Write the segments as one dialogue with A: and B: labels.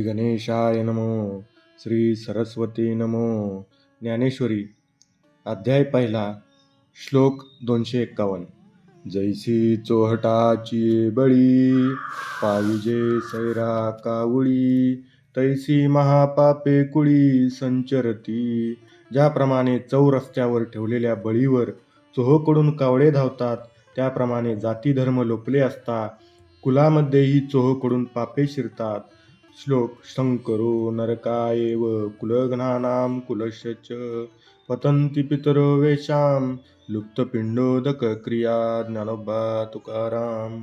A: श्री गणेशाय नमो श्री सरस्वती नमो ज्ञानेश्वरी. अध्याय पहिला श्लोक दोनशे एक्कावन्न. जैसी चोहटाची बळी पाहिजे सैरा कावळी तैसी महापापे कुळी संचरती. ज्याप्रमाणे चौरस्त्यावर ठेवलेल्या बळीवर चोहकडून कावळे धावतात त्याप्रमाणे जातीधर्म लोपले असता कुलामध्येही चोहकडून पापे शिरतात. श्लोक शंकरो नरकायेव कुलघ्नानां कुलस्य च। पतन्ति पितरो वेशां लुप्तपिंडोदक क्रिया ज्ञानोबा तुकाराम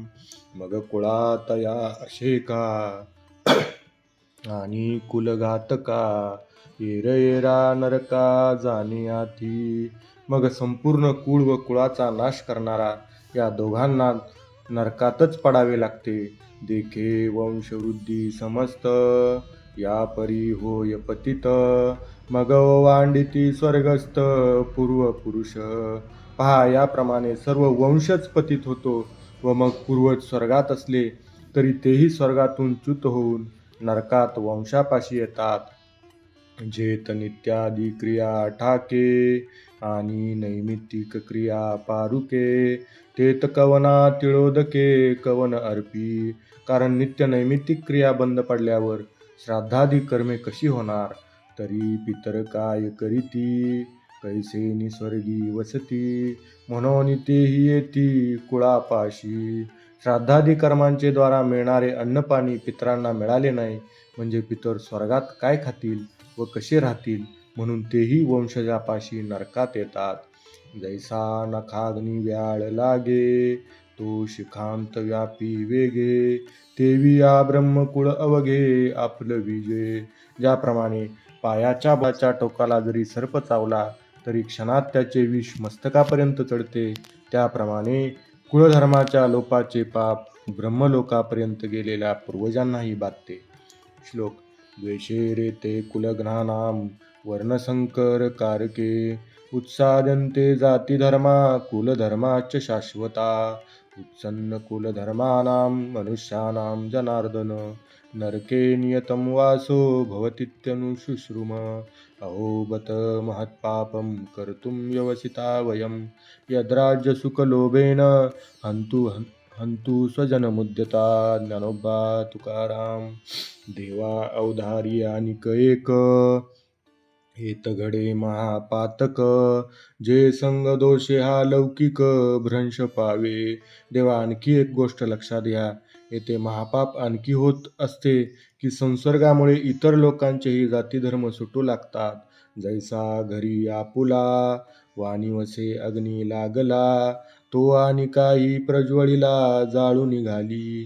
A: मग कुळातया अशेका। आणि कुलघातका। येरयेरा नरका नरका आधी मग संपूर्ण कुळ व कुळाचा नाश करणारा या दोघांना नरकातच पडावे लागते. देखे वंशवृद्धी समस्त. या परी होय पतित. मग वांडिती स्वर्गस्थ पूर्व पुरुष. पहा याप्रमाणे सर्व वंशच पतित होतो व मग पूर्वज स्वर्गात असले तरी तेही स्वर्गातून च्युत होऊन नरकात वंशापाशी येतात. जेत नित्यादी क्रिया ठाके आणि नैमित्तिक क्रिया पारुके. तेत कवना तिळोदके कवन अर्पी. कारण नित्य नैमित्तिक क्रिया बंद पडल्यावर श्राद्धादी कर्मे कशी होणार? तरी पितर काय करीती? कैसे निस्वर्गी वसती. म्हणून तेही येती कुळापाशी. श्राद्धादी कर्मांचे द्वारा मिळणारे अन्नपाणी पितरांना मिळाले नाही म्हणजे पितर स्वर्गात काय खातील? व कसे राहतील? म्हणून तेही वंशजापाशी नरकात येतात. जैसा नखाग्नी व्याळ लागे तो शिखांत व्यापी वेगे. तेवी या ब्रह्मकुळ अवघे आपलं विजे ज्याप्रमाणे पायाच्या बाच्या टोकाला जरी सर्प चावला तरी क्षणात त्याचे विष मस्तकापर्यंत चढते. त्याप्रमाणे कुळधर्माच्या लोपाचे पाप ब्रह्मलोकापर्यंत गेलेल्या पूर्वजांनाही बाधते. श्लोक द्वेषे ते कुलघ्नानाम वर्णसंकर कारके उत्सादन्ते जातिधर्मा कुलधर्माच शाश्वता उत्सन्नकुलधर्माणां मनुष्याणां जनार्दन नरके नियतं वासो भवतीत्यनुशुश्रुम अहो बत महत्पापं कर्तुं व्यवसिता वयं यद्राज्यसुखलोभेन हन्तु हन्तु स्वजनमुद्यता ज्ञानोबा तुकाराम देवा अवधारी आणि एक। हेत घडे महापातक जे संग दोषे हा लौकिक भ्रंश पावे। देवा आणखी एक गोष्ट लक्षात घ्या येथे महापाप आणखी होत असते की संसर्गामुळे इतर लोकांचेही जातीधर्म सुटू लागतात. जैसा घरी आपुला वाणीवसे अग्नी लागला तो आणि काही प्रज्वळीला जाळू निघाली.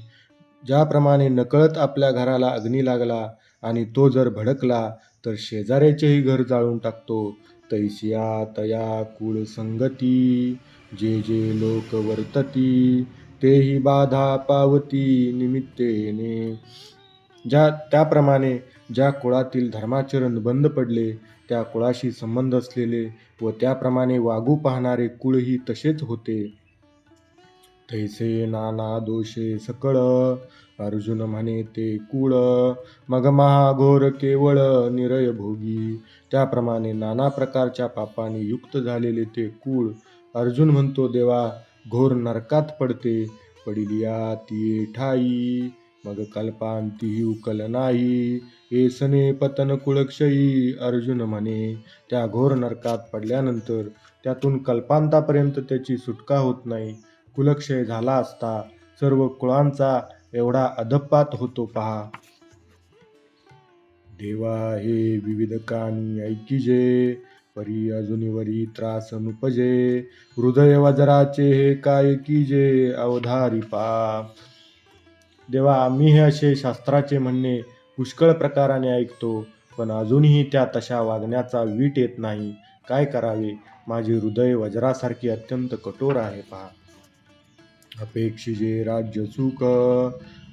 A: ज्याप्रमाणे नकळत आपल्या घराला अग्नी लागला आणि तो जर भडकला तर शेजाऱ्याचेही घर जाळून टाकतो. तैसिया तया कुळ संगती जे जे लोक वर्तती तेही बाधा पावती निमित्तेने. ज्या त्याप्रमाणे ज्या कुळातील धर्माचरण बंद पडले त्या कुळाशी संबंध असलेले व त्याप्रमाणे वागू पाहणारे कुळही तसेच होते. तैसे नाना दोषे सकळ अर्जुन म्हणे ते कुळ. मग महाघोर केवळ निरय भोगी. त्याप्रमाणे नाना प्रकारच्या पापाने युक्त झालेले ते कुळ. अर्जुन म्हणतो देवा घोर नरकात पडते. पडिलिया ती ठाई. मग कल्पांती उकल नाही. येसने पतन कुळक्षयी अर्जुन म्हणे. त्या घोर नरकात पडल्यानंतर त्यातून कल्पांतापर्यंत त्याची सुटका होत नाही. कुलक्षय झाला असता सर्व कुळांचा एवढा अधपात होतो पहा. देवा हे विविध काणी ऐकी जे परी अजुनिवरी त्रास नुपजे हृदय वजराचे हे काय की जे अवधारी पा देवा आम्ही हे असे शास्त्राचे म्हणणे पुष्कळ प्रकाराने ऐकतो पण अजूनही त्या तशा वागण्याचा वीट येत नाही. काय करावे? माझे हृदय वज्रासारखे अत्यंत कठोर आहे पहा. अपेक्षिजे राज्य सुख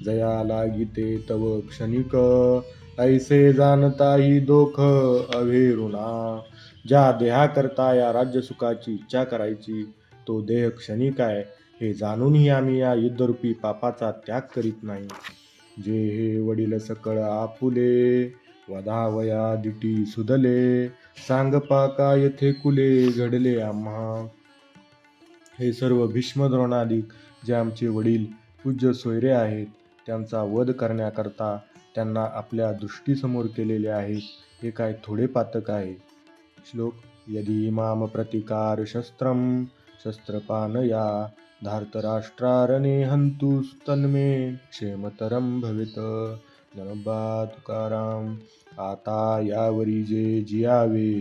A: जया लागिते तव क्षणिक. ऐसे जाणताही दोख अभेरुणा. ज्या देहाकरता या राज्यसुखाची इच्छा करायची तो देह क्षणिक आहे. हे जाणूनही आम्ही या युद्धरूपी पापाचा त्याग करीत नाही. जे हे वडील सकळ आपुले वधावया दिटी सुधले सांगपा का येथे कुले घडले आम्हा. हे सर्व भीष्मद्रोणादिक जे आमचे वडील पूज्य सोयरे आहेत त्यांचा वध करण्याकरता त्यांना आपल्या दृष्टीसमोर केलेले आहे हे काय थोडे पातक आहे? श्लोक यदी माम प्रतिकार शस्त्रम शस्त्रपानया धार्तराष्ट्रारणे हंतु तन्मे क्षेमतरम भवित। ज्ञानोबा तुकाराम आता यावरी जे जियावे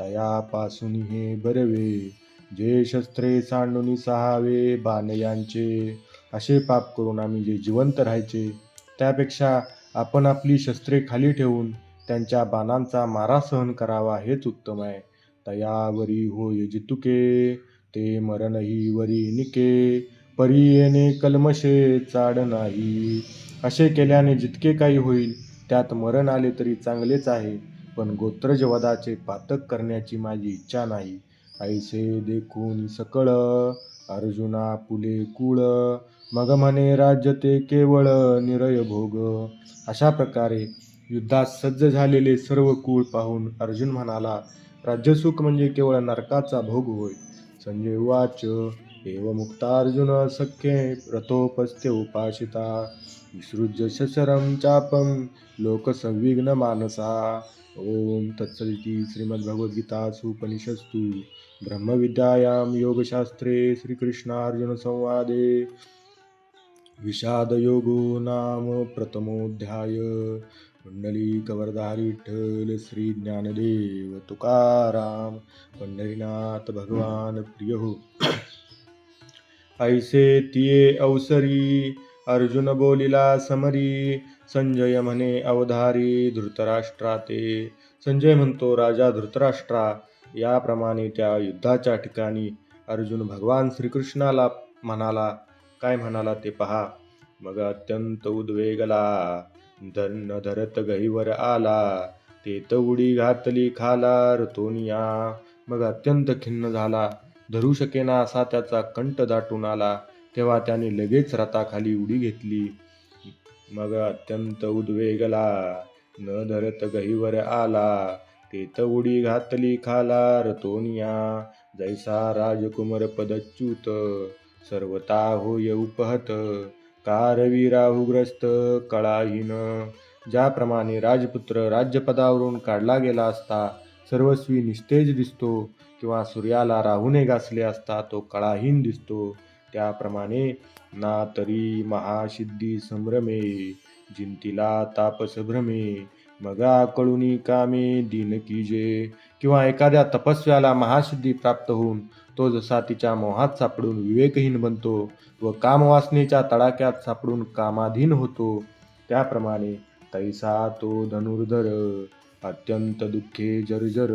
A: तयापासून हे बरवे। जे शस्त्रे सांडून सहावे बाण यांचे असे पाप करून आम्ही जे जिवंत राहायचे त्यापेक्षा आपण आपली शस्त्रे खाली ठेवून त्यांच्या बाणांचा मारा सहन करावा हेच उत्तम आहे। तयावरी होय जितुके। ते मरणही वरी निके परी येणे कलमशे चाड नाही. असे केल्याने जितके काही होईल त्यात मरण आले तरी चांगलेच आहे पण गोत्रजवदाचे पातक करण्याची माझी इच्छा नाही. ऐसे देखून सकळ अर्जुना पुले कुळ मग म्हणे राज्य ते केवळ निरय भोग. अशा प्रकारे युद्धात सज्ज झालेले सर्व कुळ पाहून अर्जुन म्हणाला राज्यसुख म्हणजे केवळ नरकाचा भोग होय. संजय उवाच एव मुक्तार्जुन सख्ये रथोपस्थे उपाशिता विसृज्य शशरं चापं लोकसंविघ्नमानसा ॐ तत्सदिति श्रीमद्भगवद्गीतासु उपनिषत्सु ब्रह्मविद्यायां योगशास्त्रे श्रीकृष्णार्जुनसंवादे विषादयोगो नाम प्रथमोऽध्याय। पुंडलीकवरधारी विठ्ठल श्री ज्ञानदेव तुकाराम पंढरीनाथ भगवान प्रिय हो। ऐसे तिये अवसरी अर्जुन बोलिला समरी संजय म्हणे अवधारी धृतराष्ट्रा ते संजय म्हणतो राजा धृतराष्ट्रा याप्रमाणे त्या युद्धाच्या ठिकाणी अर्जुन भगवान श्रीकृष्णाला म्हणाला काय म्हणाला ते पहा मग अत्यंत उद्वेगला धन्न धरत गहीवर आला. तेत उडी घातली खाला रतोनिया मग अत्यंत खिन्न झाला. धरू शकेना असा त्याचा कंठ दाटून आला. तेव्हा त्याने लगेच रथाखाली उडी घेतली. मग अत्यंत उद्वेगला न धरत गहीवर आला. तेत उडी घातली खाला रतोनिया जैसा राजकुमार पदच्युत सर्वता होय उपहत. कारवी राहुग्रस्त कळाहीन. ज्याप्रमाणे राजपुत्र राज्यपदावरून काढला गेला असता सर्वस्वी निस्तेज दिसतो किंवा सूर्याला राहूने घासले असता तो कळाहीन दिसतो. त्याप्रमाणे ना तरी महासिद्धी संभ्रमे जिंतीला तापस भ्रमे मगा कळुनी कामे दिन कीजे किंवा एखाद्या तपस्व्याला महासिद्धी प्राप्त होऊन तो जसा तिच्या मोहात सापडून विवेकहीन बनतो व कामवासनेच्या तडाक्यात सापडून कामाधीन होतो त्याप्रमाणे तैसा तो धनुर्धर अत्यंत दुःखे जर्जर.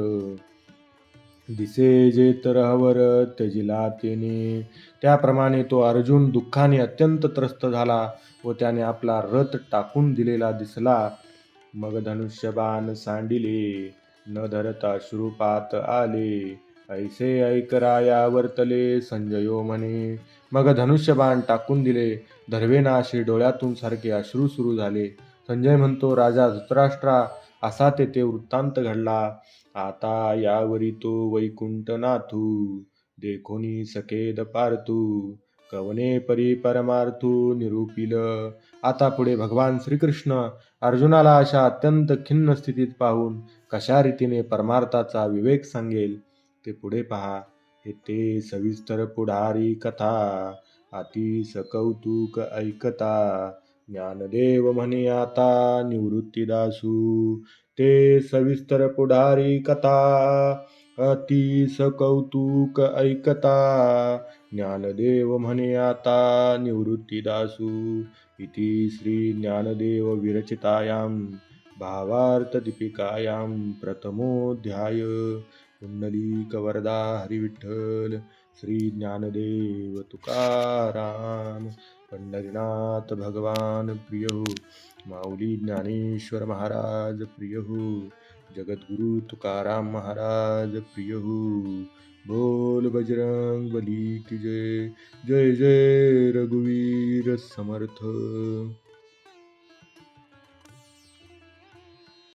A: दिसे जे तरहवर त्यजिला तेने त्याप्रमाणे तो अर्जुन दुःखाने अत्यंत त्रस्त झाला व त्याने आपला रथ टाकून दिलेला दिसला. मग धनुष्यबाण सांडिले न धरता श्रुपात आले. ऐसे ऐकराया वर्तले संजयो म्हणे मग धनुष्यबाण टाकून दिले. धर्वेनाशी डोळ्यातून सारखे अश्रू सुरू झाले. संजय म्हणतो राजा धृतराष्ट्रा असा तेथे वृत्तांत घडला. आता यावरी तो वैकुंठ नाथू देखोनी सकेद पारतू. कवने परी परमार्थू निरूपिल. आता पुढे भगवान श्रीकृष्ण अर्जुनाला अशा अत्यंत खिन्न स्थितीत पाहून कशा रीतीने परमार्थाचा विवेक सांगेल? ते पुढे पहा. हे ते सविस्तर पुढारी कथा. अति सकौतुक ऐकता. ज्ञानदेव म्हणे आता निवृत्तीदासू ते सविस्तर पुढारी कथा. अति सकौतुक ऐकता. ज्ञानदेव म्हणे आता निवृत्तीदासू इति श्री ज्ञानदेव विरचितायां. भावार्थदीपिकायां प्रथमोऽध्याय पुंडलीकवरदा हरिविठ्ठल श्री ज्ञानदेव तुकाराम पंढरीनाथ भगवान प्रिय हो माऊली ज्ञानेश्वर महाराज प्रिय हो जगद्गुरु तुकाराम महाराज प्रिय हो बोल बजरंग बली की जय जय जय रघुवीर समर्थ.